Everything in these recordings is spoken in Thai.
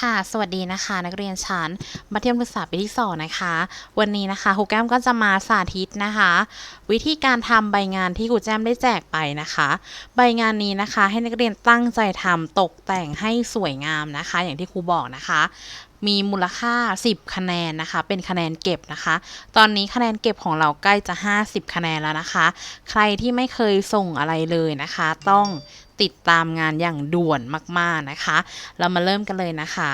ค่ะ สวัสดีนะคะ นักเรียนชั้นมัธยมศึกษาปีที่สองนะคะ วันนี้นะคะครูแก้มก็จะมาสาธิตนะคะ วิธีการทำใบงานที่ครูแจ้มได้แจกไปนะคะ ใบงานนี้นะคะ ให้นักเรียนตั้งใจทำตกแต่งให้สวยงามนะคะ อย่างที่ครูบอกนะคะ มีมูลค่า 10 คะแนนนะคะ เป็นคะแนนเก็บนะคะ ตอนนี้คะแนนเก็บของเราใกล้จะ 50 คะแนนแล้วนะคะ ใครที่ไม่เคยส่งอะไรเลยนะคะ ต้องติดตามงานอย่างด่วนมากๆนะคะ เรามาเริ่มกันเลยนะคะ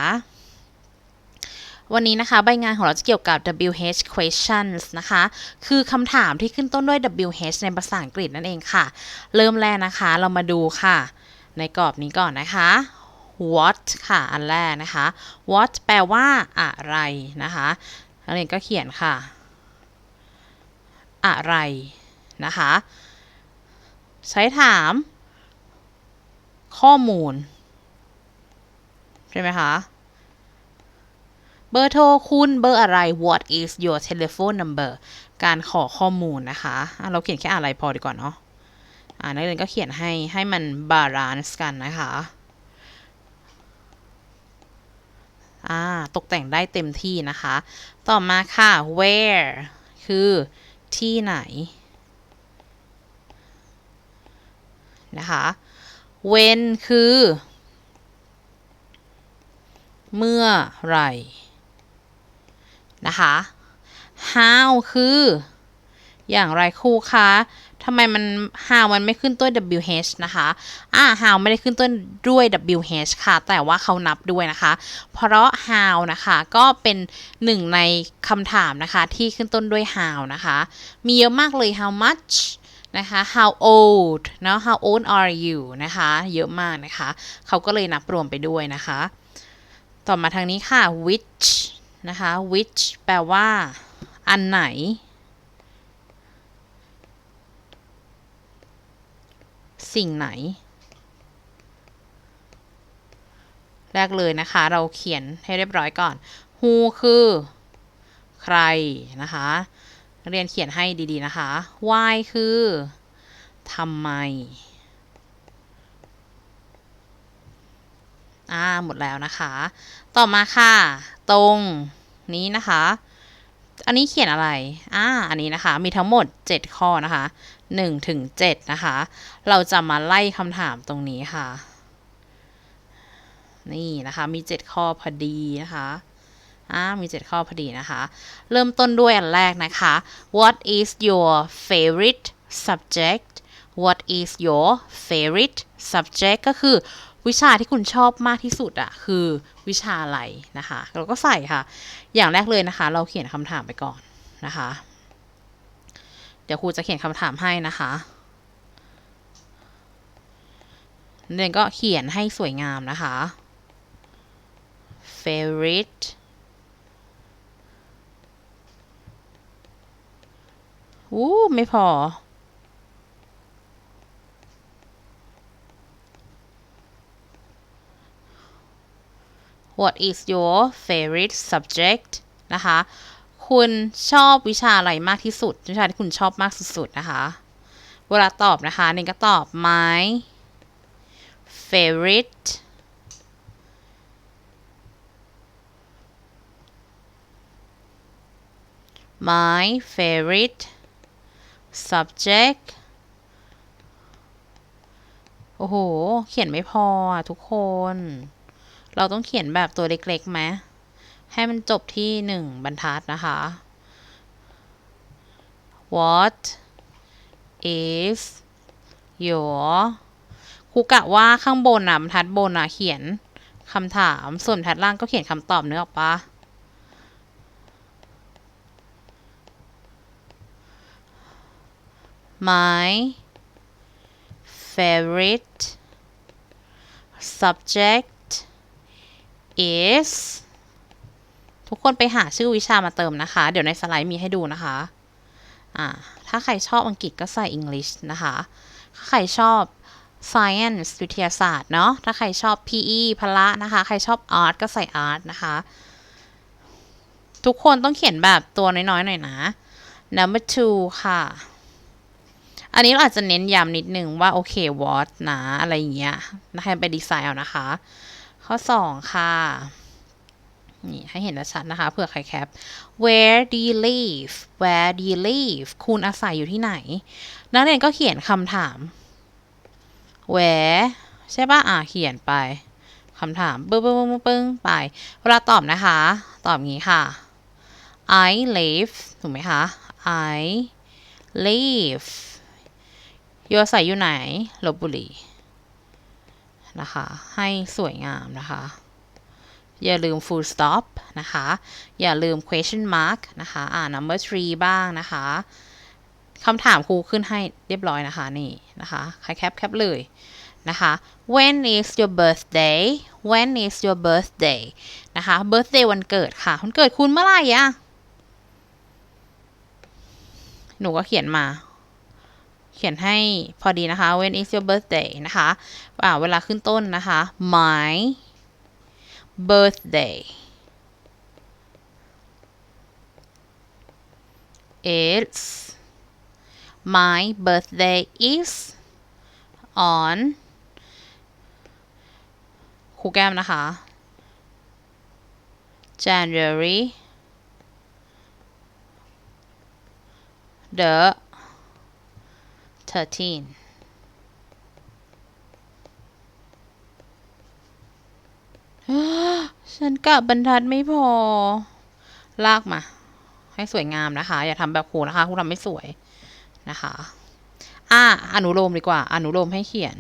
วันนี้นะคะ ใบงานของเราจะเกี่ยวกับ WH questions นะคะ คือคำถามที่ขึ้นต้นด้วย WH ในภาษาอังกฤษนั่นเองค่ะ เริ่มแรกนะคะ เรามาดูค่ะ ในกรอบนี้ก่อนนะคะ what ค่ะ อันแรกนะคะ what แปลว่าอะไรนะคะนักเรียนก็เขียนค่ะ อะไรนะคะ ใช้ถาม ข้อมูล ใช่ไหมคะเบอร์โทรคุณเบอร์อะไร What is your telephone number การขอข้อมูลนะคะะเราเขียนแค่อะไรพอดีกว่าเนาะนักเรียนก็เขียนให้ให้มันบาลานซ์กันนะคะ อ่าตกแต่งได้เต็มที่นะคะ ต่อมาค่ะ where คือที่ไหนนะคะ when คือ เมื่อไหรนะคะ how คือ อย่างไรครูคะ ทำไมมัน how มันไม่ขึ้นต้น wh นะคะ อ่า how ไม่ได้ขึ้นต้นด้วย wh ค่ะ แต่ว่าเขานับด้วยนะคะ เพราะ how นะคะ ก็เป็นหนึ่งในคำถามนะคะ ที่ขึ้นต้นด้วย how นะคะ มีเยอะมากเลย how much นะคะ how old เนาะ how old are you นะคะ เยอะมากนะคะ เขาก็เลยนับรวมไปด้วยนะคะ ต่อมาทางนี้ค่ะ which นะคะ which แปลว่า อันไหน สิ่งไหน แรกเลยนะคะ เราเขียนให้เรียบร้อยก่อน who คือ ใครนะคะ เรียนเขียนให้ดีๆนะคะ why คือทำไม อ่า หมดแล้วนะคะ ต่อมาค่ะ ตรงนี้นะคะ อันนี้เขียนอะไร อ่า อันนี้นะคะ มีทั้งหมด 7 ข้อนะคะ 1ถึง7นะคะ เราจะมาไล่คำถามตรงนี้ค่ะ นี่นะคะ มี 7 ข้อพอดีนะคะอ่ามี 7 ข้อพอดีนะคะ เริ่มต้นด้วยอันแรกนะคะ What is your favorite subject What is your favorite subject ก็คือวิชาที่คุณชอบมากที่สุดอะคือวิชาอะไรนะคะ เราก็ใส่ค่ะ อย่างแรกเลยนะคะ เราเขียนคำถามไปก่อนนะคะ เดี๋ยวครูจะเขียนคำถามให้นะคะเรียนก็เขียนให้สวยงามนะคะ favorite อู้ไม่พอ What is your favorite subject นะคะ คุณชอบวิชาอะไรมากที่สุด วิชาที่คุณชอบมากสุดๆนะคะ เวลาตอบนะคะนี่ก็ตอบ my favorite my favorite subject โอ้โห เขียนไม่พอทุกคน เราต้องเขียนแบบตัวเล็กๆไหม ให้มันจบที่หนึ่งบรรทัดนะคะ What is your ครูกะว่าข้างบนอะบรรทัดบนอะเขียนคำถาม ส่วนบรรทัดล่างก็เขียนคำตอบเนื้อออกปะ my favorite subject is ทุกคนไปหาชื่อวิชามาเติมนะคะ เดี๋ยวในสไลด์มีให้ดูนะคะอ่าถ้าใครชอบอังกฤษก็ใส่ English นะคะถ้าใครชอบ science วิทยาศาสตร์เนาะถ้าใครชอบ PE พละนะคะ ใครชอบ art ก็ใส่ art นะคะ ทุกคนต้องเขียนแบบตัวน้อยๆหน่อยนะ number two ค่ะ อันนี้เราอาจจะเน้นย้ำนิดนึงว่า โอเค what นะ อะไรอย่างเงี้ยนะคะไปดีไซน์เอานะคะ ข้อ 2 ค่ะ นี่ให้เห็นชัดนะคะเผื่อใครแคป where do you live where do you live คุณอาศัยอยู่ที่ไหน นักเรียนก็เขียนคำถาม where ใช่ปะอะเขียนไปคำถามปึ้งปึ้งปึ้งปึ้งไป เวลาตอบนะคะ ตอบงี้ค่ะ I live ถูกไหมคะ I live อยู่อาศัยอยู่ไหนลบบุรีนะคะ ให้สวยงามนะคะ อย่าลืม full stop นะคะ อย่าลืม question mark นะคะ อ่า number three บ้างนะคะคำถามครูขึ้นให้เรียบร้อยนะคะ นี่นะคะครแคปแคปเลยนะคะ when is your birthday when is your birthday นะคะ birthday วันเกิดค่ะ วันเกิดคุณเมื่อไหร่อะหนูก็เขียนมา เขียนให้พอดีนะคะ when is your birthday นะคะ เวลาขึ้นต้นนะคะ my birthday it's my birthday is on ครูแก้มนะคะ January the 13 ฉันกะบรรทัดไม่พอ ลากมา ให้สวยงามนะคะ อย่าทำแบบครูนะคะครูทำไม่สวยนะคะ อะอนุโลมดีกว่า อนุโลมให้เขียน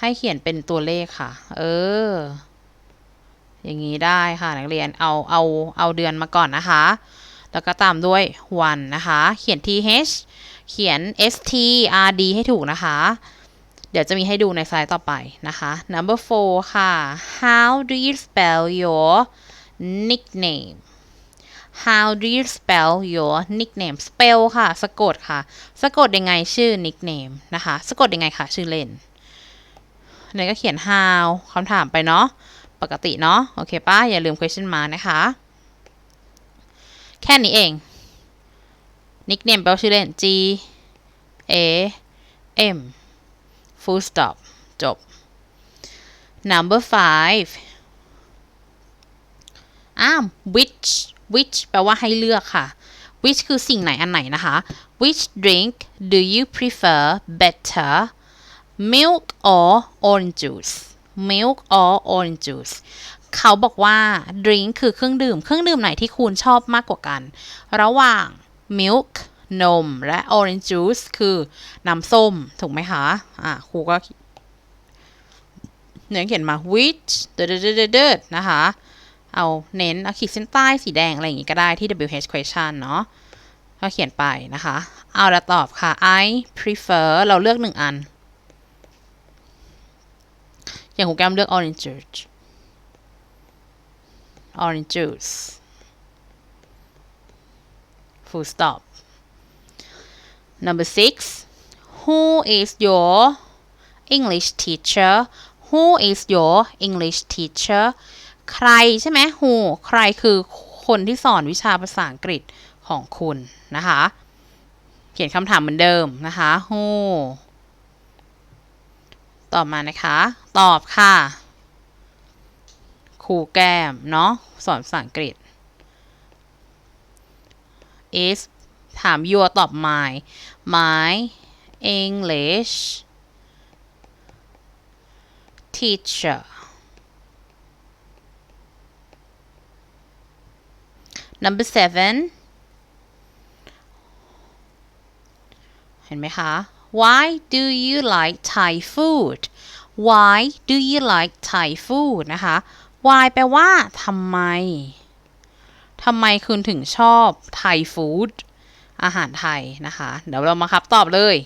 ให้เขียนเป็นตัวเลขค่ะ เออ อย่างนี้ได้ค่ะ นักเรียนเอาเอาเอาเดือนมาก่อนนะคะ แล้วก็ตามด้วยวันนะคะ เขียน th เขียน st rd ให้ถูกนะคะ เดี๋ยวจะมีให้ดูในสไลด์ต่อไปนะคะ number four ค่ะ how do you spell your nickname how do you spell your nickname spell ค่ะ สะกดค่ะ สะกดยังไงชื่อ nickname นะคะ สะกดยังไงคะชื่อเล่นเนี่ยก็เขียน how คำถามไปเนาะ ปกติเนาะ โอเคป้าอย่าลืม question mark นะคะ แค่นี้เอง nickname แปลว่าชื่อเล่น G A M full stop จบ number five อ้าว which which แปลว่าให้เลือกค่ะ which คือสิ่งไหนอันไหนนะคะ which drink do you prefer better milk or orange juice milk or orange juice เขาบอกว่า drink คือเครื่องดื่ม เครื่องดื่มไหนที่คุณชอบมากกว่ากัน ระหว่าง milk นม และ orange juice คือน้ำส้ม ถูกไหมคะ อะครูก็เนี่ยเขียนมา which เดดเดดเดิดนะคะ เอาเน้นเอาขีดเส้นใต้สีแดง อะไรอย่างงี้ก็ได้ที่ WH question เนาะก็เขียนไปนะคะ เอาละตอบค่ะ I prefer เราเลือกหนึ่งอัน อย่างครูแก้มเลือก orange juice orange juice full stop number six who is your English teacher who is your English teacher ใครใช่ไหม who ใครคือคนที่สอนวิชาภาษาอังกฤษของคุณนะคะ เขียนคำถามเหมือนเดิมนะคะ who ตอบมานะคะ ตอบค่ะครูแก้มเนาะสอนภาษาอังกฤษ is ถาม your ตอบ my my English teacher number seven เห็นไหมคะ why do you like Thai food why do you like Thai food นะคะ why แปลว่าทำไม ทำไมคุณถึงชอบไทยฟู้ด อาหารไทยนะคะ เดี๋ยวเรามาครับตอบเลย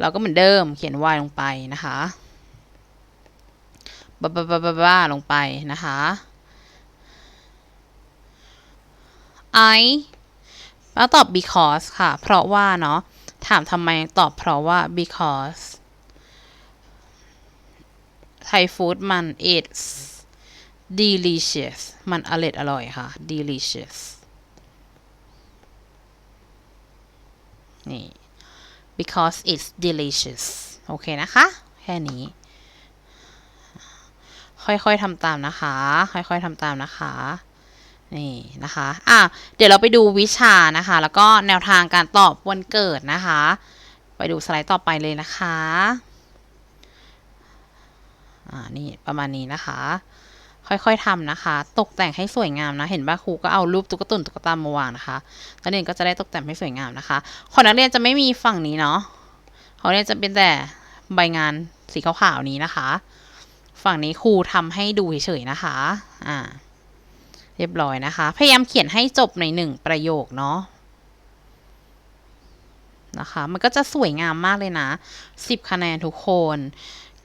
เราก็เหมือนเดิมเขียน y ลงไปนะคะบ้าบ้าบ้าบ้าลงไปนะคะ I แล้วตอบ because ค่ะ เพราะว่าเนาะ ถามทำไมตอบเพราะว่า because Thai food มัน it's delicious มันอร่อยอร่อยค่ะ delicious นี่ because it's delicious โอเคนะคะ แค่นี้ ค่อยๆทำตามนะคะ ค่อยๆทำตามนะคะ นี่นะคะ อะ เดี๋ยวเราไปดูวิชานะคะ แล้วก็แนวทางการตอบวันเกิดนะคะ ไปดูสไลด์ต่อไปเลยนะคะ อ่า นี่ประมาณนี้นะคะ ค่อยๆทำนะคะ ตกแต่งให้สวยงามนะ เห็นบ้าครูก็เอารูปตุ๊กตุนตุ๊กตามาวางนะคะนักเรียนก็จะได้ตกแต่งให้สวยงามนะคะของนักเรียนจะไม่มีฝั่งนี้เนาะของนักเรียนจะเป็นแต่ใบงานสีขาวๆนี้นะคะ ฝั่งนี้ครูทำให้ดูเฉยๆนะคะ อ่า เรียบร้อยนะคะ พยายามเขียนให้จบในหนึ่งประโยคเนาะนะคะ มันก็จะสวยงามมากเลยนะสิบคะแนนทุกคน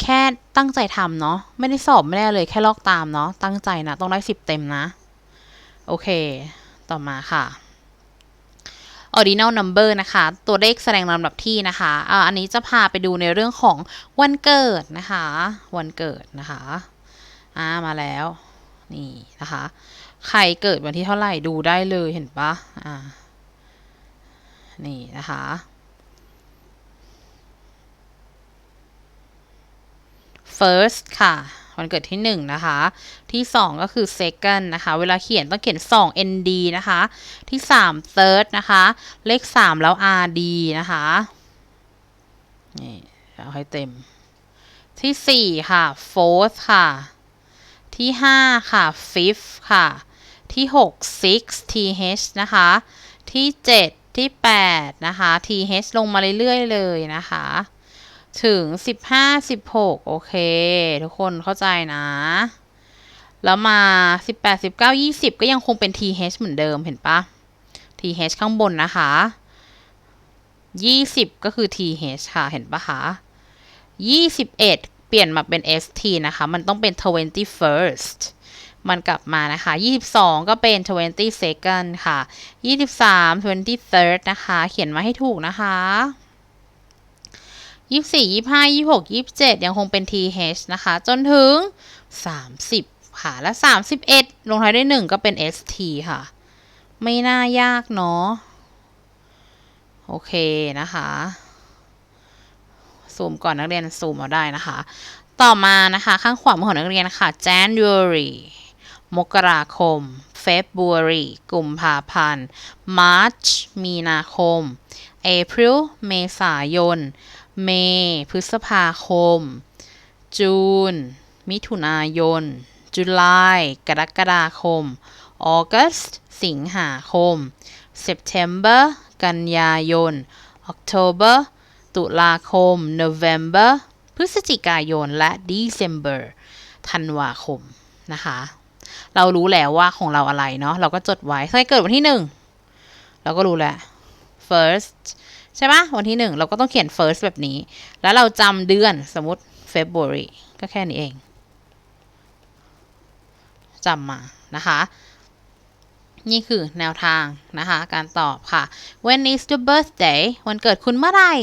แค่ตั้งใจทำเนาะไม่ได้สอบไม่ได้เลยแค่ลอกตามเนาะตั้งใจนะ ต้องได้สิบเต็มนะ โอเค ต่อมาค่ะ ordinal number นะคะ ตัวเลขแสดงลำดับที่นะคะอ่าอันนี้จะพาไปดูในเรื่องของวันเกิดนะคะ วันเกิดนะคะอ่ามาแล้ว นี่นะคะ ใครเกิดวันที่เท่าไหร่ดูได้เลยเห็นปะอ่านี่นะคะ first ค่ะ วันเกิดที่หนึ่งนะคะ ที่สองก็คือ second นะคะ เวลาเขียนต้องเขียนสอง nd นะคะ ที่สาม third นะคะ เลขสามแล้ว rd นะคะ นี่ เอาให้เต็ม ที่สี่ค่ะ fourth ค่ะ ที่ห้าค่ะ fifth ค่ะ ที่หก six th นะคะ ที่เจ็ดที่แปดนะคะ th ลงมาเรื่อยๆเลยนะคะ ถึงสิบห้าสิบหกโอเค ทุกคนเข้าใจนะ แล้วมาสิบแปดสิบเก้ายี่สิบก็ยังคงเป็น th เหมือนเดิมเห็นปะ th ข้างบนนะคะยี่สิบก็คือ th ค่ะ เห็นปะคะยี่สิบเอ็ดเปลี่ยนมาเป็น st นะคะ มันต้องเป็น twenty first มันกลับมานะคะ 22 ก็เป็น 20 second ค่ะ 23 23rd นะคะ เขียนมาให้ถูกนะคะ ยี่สี่ยี่ห้ายี่หกยี่เจ็ดยังคงเป็น th นะคะ จนถึงสามสิบค่ะ และสามสิบเอ็ดลงท้ายด้วยหนึ่งก็เป็น st ค่ะ ไม่น่ายากเนาะ โอเคนะคะ ซูมก่อนนักเรียนซูมเอาได้นะคะ ต่อมานะคะ ข้างขวามือของนักเรียนค่ะ January มกราคม February กุมภาพันธ์ March มีนาคม April เมษายน เมพฤษภาคม จูน มิถุนายน จุลาย กรกฎาคม ออกัสสิงหาคม September กันยายน October ตุลาคม November พฤศจิกายน และ December ธันวาคม นะคะ เรารู้แล้วว่าของเราอะไรเนาะ เราก็จดไว้ใครเกิดวันที่หนึ่ง เราก็รู้แล้ว first ใช่ไหมวันที่หนึ่งเราก็ต้องเขียน first แบบนี้ แล้วเราจำเดือนสมมติ February ก็แค่นี้เองจำมานะคะ นี่คือแนวทางนะคะ การตอบค่ะ When is your birthday วันเกิดคุณเมื่อไหร่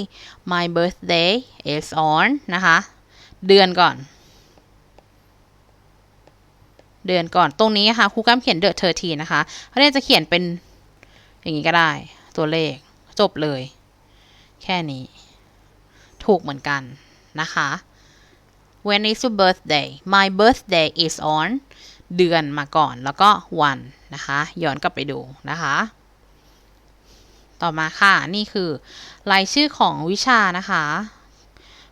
My birthday is on นะคะ เดือนก่อน เดือนก่อนตรงนี้ค่ะครูก้ามเขียน the 13นะคะเขาเรียจะเขียนเป็นอย่างนี้ก็ได้ ตัวเลขจบเลย แค่นี้ ถูกเหมือนกันนะคะ When is your birthday My birthday is on เดือนมาก่อนแล้วก็วันนะคะ ย้อนกลับไปดูนะคะ ต่อมาค่ะ นี่คือรายชื่อของวิชานะคะ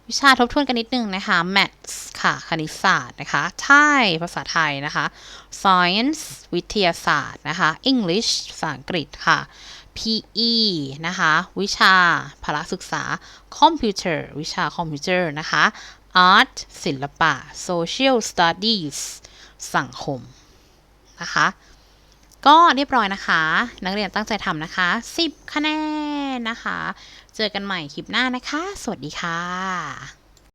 วิชาทบทวนกันนิดนึงนะคะ maths ค่ะ คณิตศาสตร์นะคะไทยภาษาไทยนะคะ science วิทยาศาสตร์นะคะ English ภาษาอังกฤษค่ะ PE นะคะ วิชาพละศึกษา Computer วิชาคอมพิวเตอร์นะคะ Art ศิลปะ Social Studies สังคม นะคะ ก็เรียบร้อยนะคะ นักเรียนตั้งใจทำนะคะ 10 คะแนนนะคะ เจอกันใหม่คลิปหน้านะคะ สวัสดีค่ะ